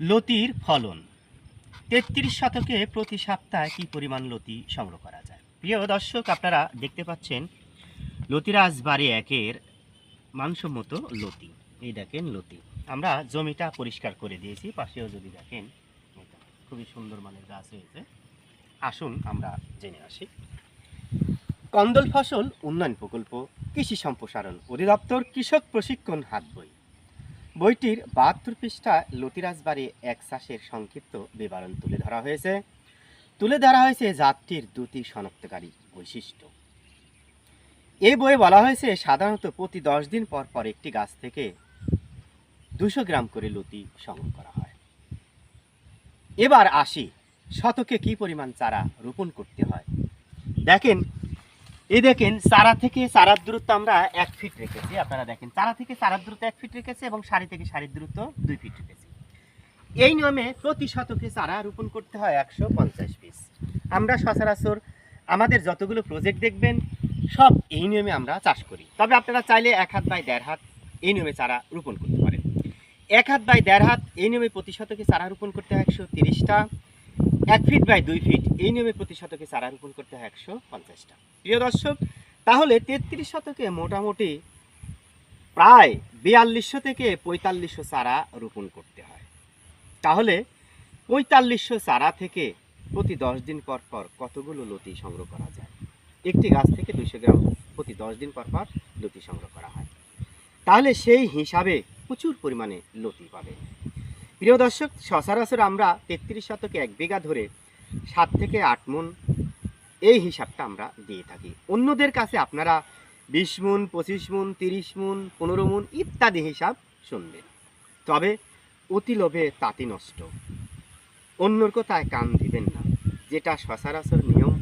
লতির ফলন। তেত্রিশ শতকে প্রতি সপ্তাহে কি পরিমাণ লতি সংগ্রহ করা যায়? প্রিয় দর্শক, আপনারা দেখতে পাচ্ছেন লতিরাজ বাড়ি একের মানসম্মত লতি। এই দেখেন লতি। আমরা জমিটা পরিষ্কার করে দিয়েছি, পাশেও যদি দেখেন খুবই সুন্দর মানের গাছ হয়েছে। আসুন আমরা জেনে আসি। কন্দল ফসল উন্নয়ন প্রকল্প, কৃষি সম্প্রসারণ অধিদপ্তর কৃষক প্রশিক্ষণ হাত বই। বইটির বাহাত্তর পৃষ্ঠায় লতিরাজ বাড়ি এক চাষের সংক্ষিপ্ত বিবরণ তুলে ধরা হয়েছে। তুলে ধরা হয়েছে জাতটির দুটি শনাক্তকারী বৈশিষ্ট্য। এই বইয়ে বলা হয়েছে, সাধারণত প্রতি দশ দিন পর পর একটি গাছ থেকে দুশো গ্রাম করে লতি সংগ্রহ করা হয়। এবার আসি শতকে কি পরিমাণ চারা রোপণ করতে হয়? দেখেন এই দেখেন চারা থেকে চারার দূরত্ব আমরা এক ফিট রেখেছি। আপনারা দেখেন চারা থেকে চারার দূরত্ব এক ফিট রেখেছি এবং সারি থেকে সারির দূরত্ব দুই ফিট রেখেছি। এই নিয়মে প্রতি শতকে চারা রোপণ করতে হয় একশো পঞ্চাশ পিস আমরা সচরাচর আমাদের যতগুলো প্রজেক্ট দেখবেন, সব এই নিয়মে আমরা চাষ করি। তবে আপনারা চাইলে এক হাত বাই দেড় হাত এই নিয়মে চারা রোপণ করতে পারেন। এক হাত বাই দেড় হাত এই নিয়মে প্রতি শতকে চারা রোপণ করতে হয় একশো তিরিশটা। এক ফিট বাই দুই ফিট এই নিয়মে প্রতি শতকে চারা রোপণ করতে হয় একশো পঞ্চাশটা। প্রিয় দর্শক, তাহলে তেত্রিশ শতকে মোটামুটি প্রায় বিয়াল্লিশশো থেকে পঁয়তাল্লিশশো চারা রোপণ করতে হয়। তাহলে পঁয়তাল্লিশশো চারা থেকে প্রতি দশ দিন পর পর কতগুলো লতি সংগ্রহ করা যায়? একটি গাছ থেকে দুইশো গ্রাম প্রতি দশ দিন পর পর লতি সংগ্রহ করা হয়। তাহলে সেই হিসাবে প্রচুর পরিমাণে লতি পাবে। প্রিয় দর্শক, সচরাচর আমরা তেত্রিশ শতকে এক বিঘা ধরে সাত থেকে আট মন এই হিসাবটা আমরা দিয়ে থাকি। অন্যদের কাছে আপনারা বিশ মন, পঁচিশ মন, তিরিশ মন, পনেরো মন ইত্যাদি হিসাব শুনবেন। তবে অতি লোভে তাঁতি নষ্ট। অন্যর কথায় কান দিবেন না। যেটা সচরাচর নিয়ম